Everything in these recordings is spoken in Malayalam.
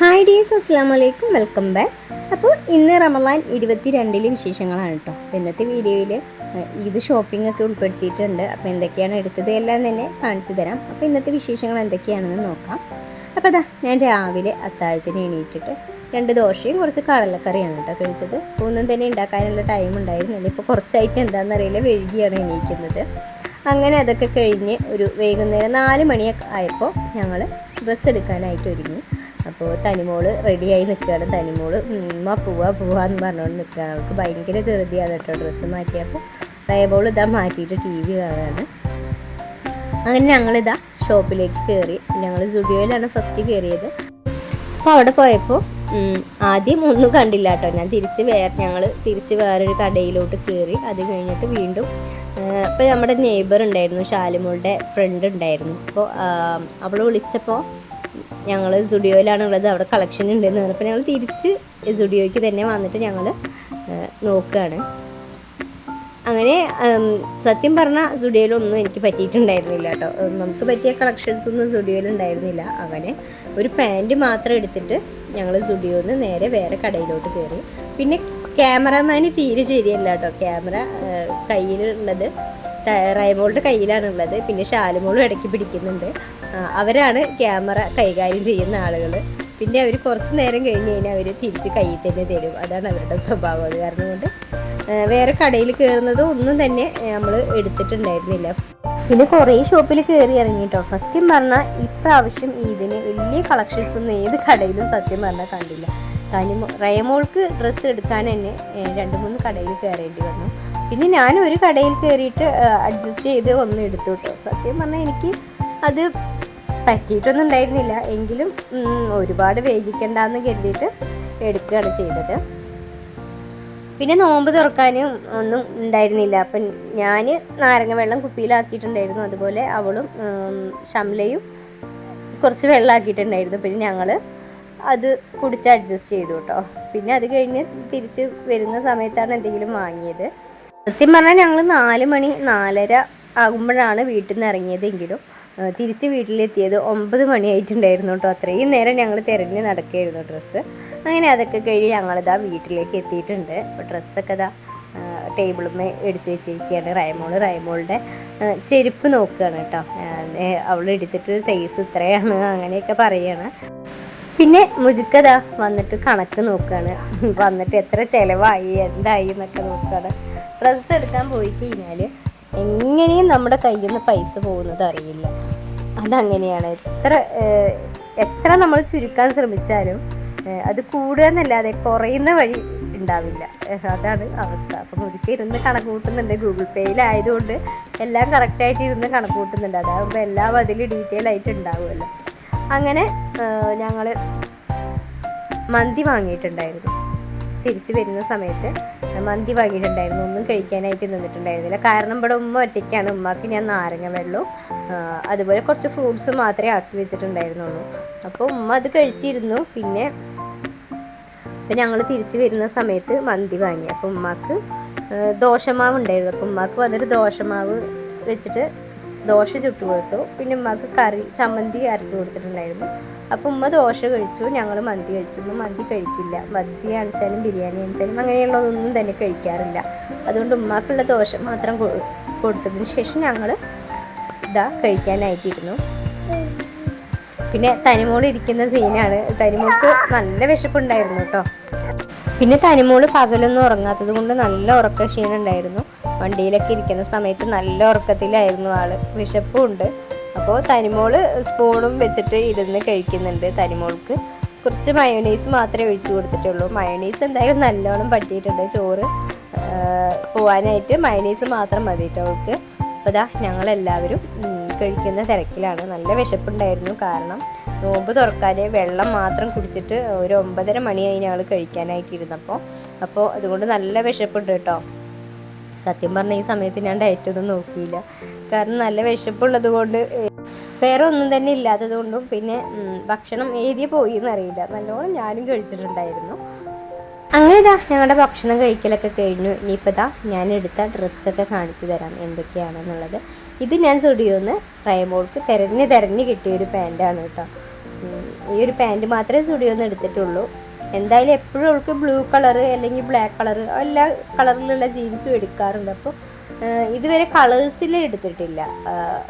ഹായ് ഡിയേഴ്സ് അസ്സാം വലൈക്കും വെൽക്കം ബാക്ക് അപ്പോൾ ഇന്ന് റമദാൻ ഇരുപത്തിരണ്ടിലെ വിശേഷങ്ങളാണ് കേട്ടോ അപ്പോൾ ഇന്നത്തെ വീഡിയോയിൽ ഇത് ഷോപ്പിംഗ് ഒക്കെ ഉൾപ്പെടുത്തിയിട്ടുണ്ട്. അപ്പോൾ എന്തൊക്കെയാണ് എടുത്തത് എല്ലാം തന്നെ കാണിച്ചു തരാം. അപ്പോൾ ഇന്നത്തെ വിശേഷങ്ങൾ എന്തൊക്കെയാണെന്ന് നോക്കാം. അപ്പോൾ അതാ ഞാൻ രാവിലെ അത്താഴത്തിന് എണീറ്റിട്ട് രണ്ട് ദോശയും കുറച്ച് കടലക്കറിയാണ് കേട്ടോ കഴിച്ചത്. ഒന്നും തന്നെ ഉണ്ടാക്കാനുള്ള ടൈം ഉണ്ടായിരുന്നില്ല. ഇപ്പോൾ കുറച്ചായിട്ട് എന്താണെന്നറിയില്ല വൈകിയാണ് എണീക്കുന്നത്. അങ്ങനെ അതൊക്കെ കഴിഞ്ഞ് ഒരു വൈകുന്നേരം നാല് മണിയൊക്കെ ആയപ്പോൾ ഞങ്ങൾ ബസ് എടുക്കാനായിട്ട് ഒരുങ്ങി. അപ്പോൾ തനിമോൾ റെഡിയായി നിൽക്കുകയാണ് തനിമോൾ ഉമ്മ പോവാ പോവാന്ന് പറഞ്ഞുകൊണ്ട് നിൽക്കുകയാണ് അവൾക്ക് ഭയങ്കര ധൃതിയാണ് കേട്ടോ ഡ്രസ്സ് മാറ്റിയപ്പോൾ റേബോൾ ഇതാ മാറ്റിയിട്ട് ടി വി കാണുകയാണ് അങ്ങനെ ഞങ്ങളിതാ ഷോപ്പിലേക്ക് കയറി ഞങ്ങൾ സുഡിയോയിലാണ് ഫസ്റ്റ് കയറിയത് അപ്പോൾ അവിടെ പോയപ്പോൾ ആദ്യം ഒന്നും കണ്ടില്ല കേട്ടോ. ഞാൻ തിരിച്ച് വേറെ ഞങ്ങൾ തിരിച്ച് വേറൊരു കടയിലോട്ട് കയറി അത് കഴിഞ്ഞിട്ട് വീണ്ടും അപ്പോൾ നമ്മുടെ നെയ്ബർ ഉണ്ടായിരുന്നു. ഷാലിമോളുടെ ഫ്രണ്ട് ഉണ്ടായിരുന്നു. അപ്പോൾ അവൾ വിളിച്ചപ്പോൾ ഞങ്ങൾ സ്റ്റുഡിയോയിലാണ് ഉള്ളത് അവിടെ കളക്ഷൻ ഉണ്ടെന്ന് പറഞ്ഞപ്പോൾ ഞങ്ങൾ തിരിച്ച് സ്റ്റുഡിയോയ്ക്ക് തന്നെ വന്നിട്ട് ഞങ്ങൾ നോക്കുകയാണ് അങ്ങനെ സത്യം പറഞ്ഞാൽ സുഡിയോയിലൊന്നും എനിക്ക് പറ്റിയിട്ടുണ്ടായിരുന്നില്ല കേട്ടോ. നമുക്ക് പറ്റിയ കളക്ഷൻസ് ഒന്നും സുഡിയോയിൽ ഉണ്ടായിരുന്നില്ല അങ്ങനെ ഒരു പാന്റ് മാത്രം എടുത്തിട്ട് ഞങ്ങൾ സുഡിയോന്ന് നേരെ വേറെ കടയിലോട്ട് കയറി പിന്നെ ക്യാമറമാന് തീരെ ശരിയല്ല കേട്ടോ. ക്യാമറ കയ്യിലുള്ളത്. റൈമോളുടെ കയ്യിലാണുള്ളത്. പിന്നെ ഷാലുമോളും ഇടയ്ക്ക് പിടിക്കുന്നുണ്ട്. അവരാണ് ക്യാമറ കൈകാര്യം ചെയ്യുന്ന ആളുകൾ പിന്നെ അവർ കുറച്ച് നേരം കഴിഞ്ഞ് കഴിഞ്ഞാൽ അവർ തിരിച്ച് കയ്യിൽ തന്നെ തരും. അതാണ് അവരുടെ സ്വഭാവം. അത് കാരണം കൊണ്ട് വേറെ കടയിൽ കയറുന്നത് ഒന്നും തന്നെ നമ്മൾ എടുത്തിട്ടുണ്ടായിരുന്നില്ല. പിന്നെ കുറേ ഷോപ്പിൽ കയറി ഇറങ്ങി കേട്ടോ സത്യം പറഞ്ഞാൽ ഇപ്രാവശ്യം ഇതിന് വലിയ കളക്ഷൻസ് ഒന്നും ഏത് കടയിലും സത്യം പറഞ്ഞാൽ കണ്ടില്ല. കാര്യം റയമോൾക്ക് ഡ്രസ്സ് എടുക്കാൻ തന്നെ രണ്ട് മൂന്ന് കടയിൽ കയറേണ്ടി വന്നു. പിന്നെ ഞാൻ ഒരു കടയിൽ കയറിയിട്ട് അഡ്ജസ്റ്റ് ചെയ്ത് ഒന്ന് എടുത്തു കേട്ടോ സത്യം പറഞ്ഞാൽ എനിക്ക് അത് പറ്റിയിട്ടൊന്നും ഉണ്ടായിരുന്നില്ല. എങ്കിലും ഒരുപാട് വേഗിക്കണ്ടെന്ന് കരുതിയിട്ട് എടുക്കുകയാണ് ചെയ്തത്. പിന്നെ നോമ്പ് തുറക്കാനും ഒന്നും ഉണ്ടായിരുന്നില്ല. അപ്പം ഞാൻ നാരങ്ങ വെള്ളം കുപ്പിയിലാക്കിയിട്ടുണ്ടായിരുന്നു. അതുപോലെ അവളും ഷംലയും കുറച്ച് വെള്ളമാക്കിയിട്ടുണ്ടായിരുന്നു പിന്നെ ഞങ്ങൾ അത് കുടിച്ച് അഡ്ജസ്റ്റ് ചെയ്തു കേട്ടോ പിന്നെ അത് കഴിഞ്ഞ് തിരിച്ച് വരുന്ന സമയത്താണ് എന്തെങ്കിലും വാങ്ങിയത്. സത്യം പറഞ്ഞാൽ ഞങ്ങൾ നാല് മണി നാലര ആകുമ്പോഴാണ് വീട്ടിൽ നിന്ന് ഇറങ്ങിയതെങ്കിലും തിരിച്ച് വീട്ടിലെത്തിയത് ഒമ്പത് മണിയായിട്ടുണ്ടായിരുന്നു കേട്ടോ. അത്രയും നേരം ഞങ്ങൾ തിരഞ്ഞ് നടക്കുകയായിരുന്നു ഡ്രസ്സ്. അങ്ങനെ അതൊക്കെ കഴിഞ്ഞ് ഞങ്ങളിതാ വീട്ടിലേക്ക് എത്തിയിട്ടുണ്ട്. അപ്പോൾ ഡ്രസ്സൊക്കെ ഇതാ ടേബിളുമേ എടുത്ത് വെച്ചിരിക്കുകയാണ്. റൈമോൾ റൈമോളുടെ ചെരുപ്പ് നോക്കുകയാണ് കേട്ടോ. അവൾ എടുത്തിട്ട് സൈസ് ഇത്രയാണ് അങ്ങനെയൊക്കെ പറയുകയാണ് പിന്നെ മുജിക്കത വന്നിട്ട് കണക്ക് നോക്കുകയാണ് വന്നിട്ട് എത്ര ചിലവായി എന്തായി എന്നൊക്കെ നോക്കുകയാണ് ഡ്രസ്സ് എടുക്കാൻ പോയി കഴിഞ്ഞാൽ എങ്ങനെയും നമ്മുടെ കയ്യിൽ നിന്ന് പൈസ പോകുന്നത് അറിയില്ല. അതങ്ങനെയാണ്. എത്ര എത്ര നമ്മൾ ചുരുക്കാൻ ശ്രമിച്ചാലും അത് കൂടുക എന്നല്ലാതെ കുറയുന്ന വഴി ഉണ്ടാവില്ല. അതാണ് അവസ്ഥ. അപ്പം മുതുക്കെ ഇരുന്ന് കണക്ക് കൂട്ടുന്നുണ്ട്. ഗൂഗിൾ പേയിലായതുകൊണ്ട് എല്ലാം കറക്റ്റായിട്ട് ഇരുന്ന് കണക്ക് കൂട്ടുന്നുണ്ട്. അതാകുമ്പോൾ എല്ലാം അതിൽ ഡീറ്റെയിൽ ആയിട്ട് ഉണ്ടാവുമല്ലോ. അങ്ങനെ ഞങ്ങൾ മന്തി വാങ്ങിയിട്ടുണ്ടായിരുന്നു. തിരിച്ച് വരുന്ന സമയത്ത് മന്തി വാങ്ങിയിട്ടുണ്ടായിരുന്നു. ഒന്നും കഴിക്കാനായിട്ട് നിന്നിട്ടുണ്ടായിരുന്നില്ല. കാരണം ഇവിടെ ഉമ്മ ഒറ്റയ്ക്കാണ്. ഉമ്മക്ക് ഞാൻ നാരങ്ങ വെള്ളവും അതുപോലെ കുറച്ച് ഫ്രൂട്ട്സ് മാത്രമേ ആക്കി വെച്ചിട്ടുണ്ടായിരുന്നുള്ളൂ. അപ്പോൾ ഉമ്മ അത് കഴിച്ചിരുന്നു. പിന്നെ അപ്പം ഞങ്ങൾ തിരിച്ച് വരുന്ന സമയത്ത് മന്തി വാങ്ങി. അപ്പോൾ ഉമ്മാക്ക് ദോശമാവ് ഉണ്ടായിരുന്നു അപ്പോൾ ഉമ്മാക്ക് വന്നിട്ട് ദോശമാവ് വെച്ചിട്ട് ദോശ ചുട്ടു കൊടുത്തു. പിന്നെ ഉമ്മക്ക് കറി ചമ്മന്തി അരച്ചു കൊടുത്തിട്ടുണ്ടായിരുന്നു. അപ്പോൾ ഉമ്മ ദോശ കഴിച്ചു ഞങ്ങൾ മന്തി കഴിച്ചു. ഉമ്മ മന്തി കഴിക്കില്ല. മന്തി കാണിച്ചാലും ബിരിയാണി കാണിച്ചാലും അങ്ങനെയുള്ളതൊന്നും തന്നെ കഴിക്കാറില്ല. അതുകൊണ്ട് ഉമ്മാക്കുള്ള ദോശ മാത്രം കൊടുത്തതിന് ശേഷം ഞങ്ങൾ ഇതാ കഴിക്കാനായിട്ടിരുന്നു പിന്നെ തനിമോൾ ഇരിക്കുന്ന സീനാണ്. തനിമോൾക്ക് നല്ല വിശപ്പുണ്ടായിരുന്നു കേട്ടോ. പിന്നെ തനിമോൾ പകലൊന്നും ഉറങ്ങാത്തത് കൊണ്ട് നല്ല ഉറക്ക ക്ഷീണം ഉണ്ടായിരുന്നു വണ്ടിയിലൊക്കെ ഇരിക്കുന്ന സമയത്ത് നല്ല ഉറക്കത്തിലായിരുന്നു ആൾ. വിശപ്പും ഉണ്ട് അപ്പോൾ തനിമോൾ സ്പൂണും വെച്ചിട്ട് ഇരുന്ന് കഴിക്കുന്നുണ്ട് തനിമോൾക്ക്. കുറച്ച് മയോണൈസ് മാത്രമേ ഒഴിച്ചു കൊടുത്തിട്ടുള്ളൂ. മയോണൈസ് എന്തായാലും നല്ലോണം പറ്റിയിട്ടുണ്ട് ചോറ്. പോവാനായിട്ട് മയോണൈസ് മാത്രം മതി കേട്ടോ അവൾക്ക്. അപ്പോൾ ഇതാ ഞങ്ങളെല്ലാവരും കഴിക്കുന്ന തിരക്കിലാണ്. നല്ല വിശപ്പുണ്ടായിരുന്നു. കാരണം നോമ്പ് തുറക്കാതെ വെള്ളം മാത്രം കുടിച്ചിട്ട് ഒരു ഒമ്പതര മണിയായി ഞങ്ങൾ കഴിക്കാനായിട്ട് ഇരുന്നപ്പോൾ അപ്പോൾ അതുകൊണ്ട് നല്ല വിശപ്പുണ്ട് കേട്ടോ സത്യം പറഞ്ഞ ഈ സമയത്ത് ഞാൻ ഡയറ്റ് ഒന്നും നോക്കിയില്ല. കാരണം നല്ല വിശപ്പുള്ളത് കൊണ്ട് വേറെ ഒന്നും തന്നെ ഇല്ലാത്തത് കൊണ്ടും പിന്നെ ഭക്ഷണം ഏതിയെ പോയി എന്നറിയില്ല നല്ലോണം ഞാനും കഴിച്ചിട്ടുണ്ടായിരുന്നു. അങ്ങനെ ഇതാ ഞങ്ങളുടെ ഭക്ഷണം കഴിക്കലൊക്കെ കഴിഞ്ഞു. ഇനിയിപ്പോൾ ഇതാ ഞാൻ എടുത്ത ഡ്രസ്സൊക്കെ കാണിച്ചു തരാം എന്തൊക്കെയാണെന്നുള്ളത്. ഇത് ഞാൻ സ്റ്റുഡിയോന്ന് റയമോൾക്ക് തിരഞ്ഞ് തിരഞ്ഞ് കിട്ടിയ ഒരു പാന്റാണ് കേട്ടോ. ഈ ഒരു പാന്റ് മാത്രമേ സ്റ്റുഡിയോ നിന്ന് എടുത്തിട്ടുള്ളൂ. എന്തായാലും എപ്പോഴും അവൾക്ക് ബ്ലൂ കളറ് അല്ലെങ്കിൽ ബ്ലാക്ക് കളറ് എല്ലാ കളറിലുള്ള ജീൻസും എടുക്കാറുണ്ട്. അപ്പോൾ ഇതുവരെ കളേഴ്സിൽ എടുത്തിട്ടില്ല.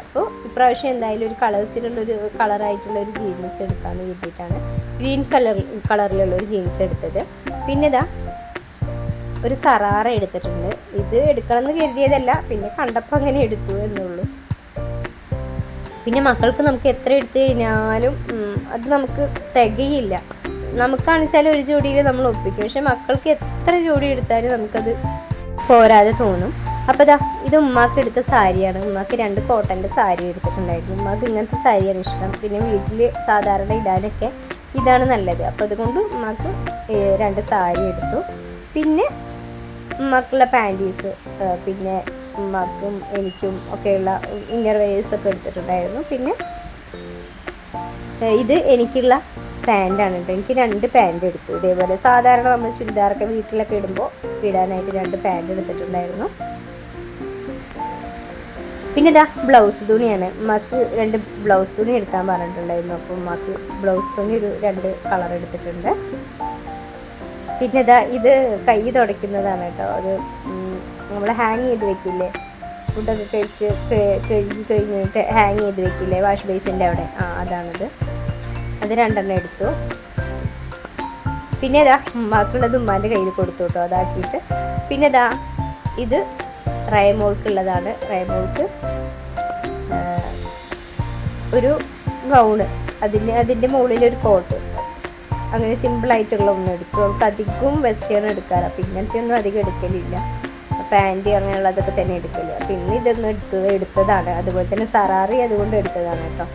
അപ്പോൾ ഇപ്രാവശ്യം എന്തായാലും ഒരു കളേഴ്സിലുള്ള ഒരു കളറായിട്ടുള്ള ഒരു ജീൻസ് എടുക്കാൻ കരുതിയിട്ടാണ് ഗ്രീൻ കളർ കളറിലുള്ള ഒരു ജീൻസ് എടുത്തത്. പിന്നെ ഇതാ ഒരു സറാറ എടുത്തിട്ടുണ്ട്. ഇത് എടുക്കണം എന്ന് കരുതിയതല്ല പിന്നെ കണ്ടപ്പോൾ അങ്ങനെ എടുത്തു എന്നുള്ളൂ. പിന്നെ മക്കൾക്ക് നമുക്ക് എത്ര എടുത്തു കഴിഞ്ഞാലും അത് നമുക്ക് തികയില്ല. നമുക്കാണെച്ചാൽ ഒരു ജോഡിയിൽ നമ്മൾ ഒപ്പിക്കും. പക്ഷെ മക്കൾക്ക് എത്ര ജോഡി എടുത്താലും നമുക്കത് പോരാതെ തോന്നും. അപ്പോൾ ഇതാ ഇത് ഉമ്മാക്ക് എടുത്ത സാരിയാണ്. ഉമ്മാക്ക് രണ്ട് കോട്ടന്റെ സാരി എടുത്തിട്ടുണ്ടായിരുന്നു. ഉമ്മാക്ക് ഇങ്ങനത്തെ സാരിയാണ് ഇഷ്ടം. പിന്നെ വീട്ടിൽ സാധാരണ ഇടാനൊക്കെ ഇതാണ് നല്ലത്. അപ്പോൾ അതുകൊണ്ട് ഉമ്മാക്ക് രണ്ട് സാരി എടുത്തു. പിന്നെ ഉമ്മാക്കുള്ള പാന്റീസ് പിന്നെ ഉമ്മാക്കും എനിക്കും ഒക്കെയുള്ള ഇന്നർ വെയേഴ്സ് ഒക്കെ എടുത്തിട്ടുണ്ടായിരുന്നു. പിന്നെ ഇത് എനിക്കുള്ള പാന്റാണ് കേട്ടോ. എനിക്ക് രണ്ട് പാന്റ് എടുത്തു. ഇതേപോലെ സാധാരണ നമ്മൾ ചുരിദാറൊക്കെ വീട്ടിലൊക്കെ ഇടുമ്പോൾ ഇടാനായിട്ട് രണ്ട് പാന്റ് എടുത്തിട്ടുണ്ടായിരുന്നു. പിന്നെ ഇതാ ബ്ലൗസ് തുണിയാണ്. ഉമ്മക്ക് രണ്ട് ബ്ലൗസ് തുണി എടുക്കാൻ പറഞ്ഞിട്ടുണ്ടായിരുന്നു. അപ്പോൾ ഉമ്മക്ക് ബ്ലൗസ് തുണി ഒരു രണ്ട് കളർ എടുത്തിട്ടുണ്ട്. പിന്നെ ഇതാ ഇത് കൈ തുടയ്ക്കുന്നതാണ് കേട്ടോ. അത് നമ്മൾ ഹാങ് ചെയ്ത് വെക്കില്ലേ? ഫുഡൊക്കെ കഴിച്ച് കഴുകി കഴിഞ്ഞിട്ട് ഹാങ് ചെയ്ത് വെക്കില്ലേ? വാഷ് ബേസിന്റെ അവിടെ. ആ അതാണത്. അത് രണ്ടെണ്ണം എടുത്തു. പിന്നെ ഇതാ ഉമ്മാക്കുള്ളത് ഉമ്മാന്റെ കയ്യിൽ കൊടുത്തു കേട്ടോ അതാക്കിയിട്ട്. പിന്നെ ഇതാ ഇത് റയമോൾക്കുള്ളതാണ് റയമോൾക്ക് ഒരു ഗൗണ്. അതിന് അതിന്റെ മുകളിൽ ഒരു കോട്ട്. അങ്ങനെ സിമ്പിളായിട്ടുള്ള ഒന്ന് എടുത്തു. അവൾക്ക് അധികവും വെസ്റ്റേൺ എടുക്കാറ് അപ്പം ഇങ്ങനത്തെ ഒന്നും അധികം എടുക്കലില്ല. പാന്റ് അങ്ങനെയുള്ളതൊക്കെ തന്നെ എടുക്കൽ. അപ്പം ഇന്ന് ഇതൊന്നും എടുത്തത് എടുത്തതാണ്. അതുപോലെ തന്നെ സറാറി അതുകൊണ്ട് എടുത്തതാണ് കേട്ടോ.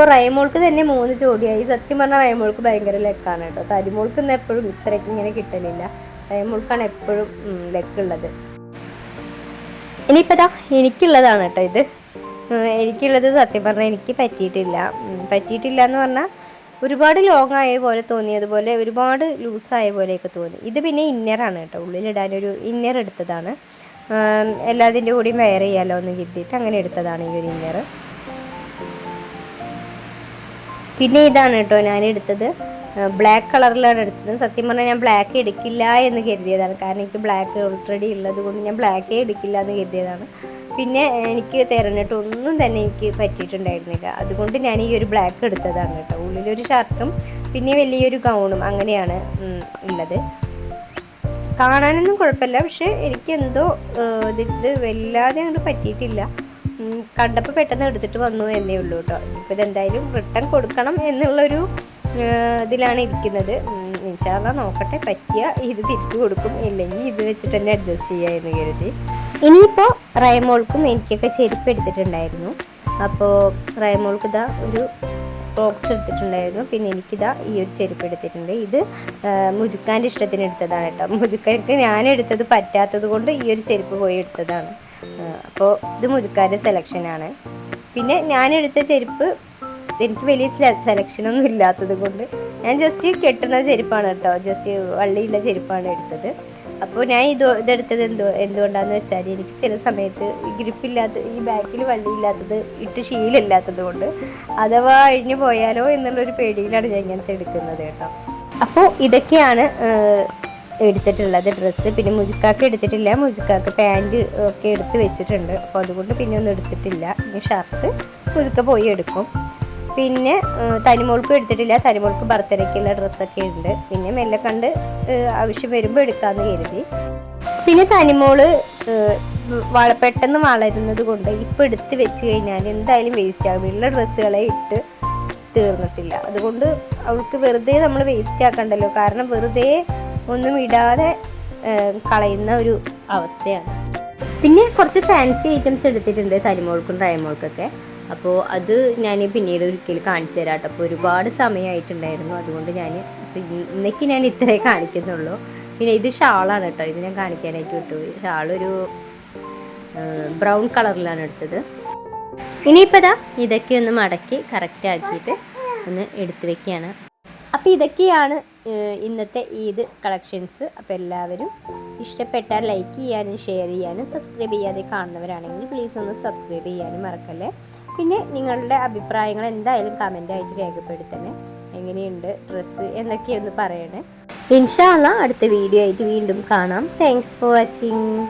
അപ്പോൾ റൈമോൾക്ക് തന്നെ മൂന്ന് ജോഡിയായി സത്യം പറഞ്ഞാൽ റൈമോൾക്ക് ഭയങ്കര ലെക്കാണ് കേട്ടോ. തരിമോൾക്ക് ഇന്ന് എപ്പോഴും ഇത്രയ്ക്ക് ഇങ്ങനെ കിട്ടലില്ല. റൈമോൾക്കാണ് എപ്പോഴും ലെക്കുള്ളത്. ഇനിയിപ്പോൾ ഇതാ എനിക്കുള്ളതാണ് കേട്ടോ ഇത്. എനിക്കുള്ളത് സത്യം പറഞ്ഞാൽ എനിക്ക് പറ്റിയിട്ടില്ല. പറ്റിയിട്ടില്ല എന്ന് പറഞ്ഞാൽ ഒരുപാട് ലോങ് ആയ പോലെ തോന്നിയതുപോലെ ഒരുപാട് ലൂസായ പോലെയൊക്കെ തോന്നി. ഇത് പിന്നെ ഇന്നറാണ് കേട്ടോ. ഉള്ളിലിടാനൊരു ഇന്നർ എടുത്തതാണ്. എല്ലാതിന്റെ കൂടിയും വെയർ ചെയ്യാമല്ലോ എന്ന് കരുതിയിട്ട് അങ്ങനെ എടുത്തതാണ് ഈ ഒരു ഇന്നർ പിന്നെ ഇതാണ് കേട്ടോ ഞാൻ എടുത്തത്. ബ്ലാക്ക് കളറിലാണ് എടുത്തത്. സത്യം പറഞ്ഞാൽ ഞാൻ ബ്ലാക്ക് എടുക്കില്ല എന്ന് കരുതിയതാണ്. കാരണം എനിക്ക് ബ്ലാക്ക് ഓൾറെഡി ഉള്ളത് കൊണ്ട് ഞാൻ ബ്ലാക്കേ എടുക്കില്ല എന്ന് കരുതിയതാണ്. പിന്നെ എനിക്ക് തിരഞ്ഞിട്ട് ഒന്നും തന്നെ എനിക്ക് പറ്റിയിട്ടുണ്ടായിരുന്നില്ല. അതുകൊണ്ട് ഞാൻ ഈ ഒരു ബ്ലാക്ക് എടുത്തതാണ് കേട്ടോ. ഉള്ളിലൊരു ഷർട്ടും പിന്നെ വലിയൊരു ഗൗണും അങ്ങനെയാണ് ഉള്ളത്. കാണാനൊന്നും കുഴപ്പമില്ല. പക്ഷെ എനിക്ക് എന്തോ ഇത് വല്ലാതെ അങ്ങോട്ട് പറ്റിയിട്ടില്ല. കണ്ടപ്പോൾ പെട്ടെന്ന് എടുത്തിട്ട് വന്നു എന്നേ ഉള്ളൂ കേട്ടോ. ഇപ്പോൾ ഇതെന്തായാലും റിട്ടേൺ കൊടുക്കണം എന്നുള്ളൊരു ഇതിലാണ് ഇരിക്കുന്നത്. ഇൻഷാല്ല നോക്കട്ടെ പറ്റിയ ഇത് തിരിച്ചു കൊടുക്കും. ഇല്ലെങ്കിൽ ഇത് വെച്ചിട്ട് തന്നെ അഡ്ജസ്റ്റ് ചെയ്യുക എന്ന് കരുതി. ഇനിയിപ്പോൾ റയമോൾക്കും എനിക്കൊക്കെ ചെരുപ്പ് എടുത്തിട്ടുണ്ടായിരുന്നു. അപ്പോൾ റയമോൾക്ക് ഇതാ ഒരു ബോക്സ് എടുത്തിട്ടുണ്ടായിരുന്നു. പിന്നെ എനിക്കിതാ ഈ ഒരു ചെരുപ്പ് എടുത്തിട്ടുണ്ട്. ഇത് മുജുക്കാന്റെ ഇഷ്ടത്തിന് എടുത്തതാണ് കേട്ടോ. മുജുക്കാർക്ക് ഞാൻ എടുത്തത് പറ്റാത്തത് കൊണ്ട് ഈ ഒരു ചെരുപ്പ് പോയി എടുത്തതാണ്. അപ്പോൾ ഇത് മുജുക്കാന്റെ സെലക്ഷനാണ് പിന്നെ ഞാൻ എടുത്ത ചെരുപ്പ് എനിക്ക് വലിയ സെലക്ഷനൊന്നും ഇല്ലാത്തത് കൊണ്ട് ഞാൻ ജസ്റ്റ് കെട്ടുന്ന ചെരുപ്പാണ് കേട്ടോ. ജസ്റ്റ് വള്ളിയുള്ള ചെരുപ്പാണ് എടുത്തത്. അപ്പോൾ ഞാൻ ഇത് ഇതെടുത്തത് എന്തോ എന്തുകൊണ്ടാന്ന് വെച്ചാൽ എനിക്ക് ചില സമയത്ത് ഗ്രിപ്പില്ലാത്ത ഈ ബാക്കിൽ വള്ളിയില്ലാത്തത് ഇട്ട് ശീലമില്ലാത്തത് കൊണ്ട് അഥവാ അഴിഞ്ഞു പോയാലോ എന്നുള്ളൊരു പേടിയിലാണ് ഞാൻ ഇങ്ങനത്തെ എടുക്കുന്നത് കേട്ടോ. അപ്പോൾ ഇതൊക്കെയാണ് എടുത്തിട്ടുള്ളത് ഡ്രസ്സ് പിന്നെ മുജുക്കാക്ക് എടുത്തിട്ടില്ല. മുജുക്കാക്ക് പാന്റ് ഒക്കെ എടുത്ത് വെച്ചിട്ടുണ്ട്. അപ്പോൾ അതുകൊണ്ട് പിന്നെ ഒന്നും എടുത്തിട്ടില്ല. ഇനി ഷർട്ട് മുജുക്ക പോയി എടുക്കും. പിന്നെ തനിമോൾക്കും എടുത്തിട്ടില്ല. തനിമോൾക്ക് ബർത്ത്ഡേക്കുള്ള ഡ്രസ്സൊക്കെ ഉണ്ട്. പിന്നെ മെല്ലെ കണ്ട് ആവശ്യം വരുമ്പോൾ എടുക്കാമെന്ന് കരുതി. പിന്നെ തനിമോൾ വള പെട്ടെന്ന് വളരുന്നത് കൊണ്ട് ഇപ്പം എടുത്ത് വെച്ച് കഴിഞ്ഞാൽ എന്തായാലും വേസ്റ്റ് ആകും ഉള്ള ഡ്രസ്സുകളെ ഇട്ട് തീർന്നിട്ടില്ല. അതുകൊണ്ട് അവൾക്ക് വെറുതെ നമ്മൾ വേസ്റ്റ് ആക്കണ്ടല്ലോ. കാരണം വെറുതെ ഒന്നും ഇടാതെ കളയുന്ന ഒരു അവസ്ഥയാണ്. പിന്നെ കുറച്ച് ഫാൻസി ഐറ്റംസ് എടുത്തിട്ടുണ്ട് തനിമോൾക്കും തയമോൾക്കൊക്കെ. അപ്പോൾ അത് ഞാൻ പിന്നീട് ഒരിക്കൽ കാണിച്ചു തരാം കേട്ടോ. അപ്പോൾ ഒരുപാട് സമയമായിട്ടുണ്ടായിരുന്നു അതുകൊണ്ട് ഞാൻ ഇന്നേക്ക് ഞാൻ ഇത്രേ കാണിക്കുന്നുള്ളൂ. പിന്നെ ഇത് ഷാളാണ് കേട്ടോ. ഇത് ഞാൻ കാണിക്കാനായിട്ട് വിട്ടുപോയി ഷാളൊരു ബ്രൗൺ കളറിലാണ് എടുത്തത്. ഇനിയിപ്പോൾ ദാ ഇതൊക്കെ ഒന്ന് മടക്കി കറക്റ്റ് ആക്കിയിട്ട് ഒന്ന് എടുത്തു വെക്കുകയാണ്. അപ്പോൾ ഇതൊക്കെയാണ് ഇന്നത്തെ ഈദ് കളക്ഷൻസ്. അപ്പോൾ എല്ലാവരും ഇഷ്ടപ്പെട്ടാൽ ലൈക്ക് ചെയ്യാനും ഷെയർ ചെയ്യാനും സബ്സ്ക്രൈബ് ചെയ്യാതെ കാണുന്നവരാണെങ്കിൽ പ്ലീസ് ഒന്ന് സബ്സ്ക്രൈബ് ചെയ്യാനും മറക്കല്ലേ. പിന്നെ നിങ്ങളുടെ അഭിപ്രായങ്ങൾ എന്തായാലും കമന്റായിട്ട് രേഖപ്പെടുത്തണേ. എങ്ങനെയുണ്ട് ഡ്രസ്സ് എന്നൊക്കെയൊന്ന് പറയണേ. ഇൻഷാല്ല അടുത്ത വീഡിയോ ആയിട്ട് വീണ്ടും കാണാം. Thanks for watching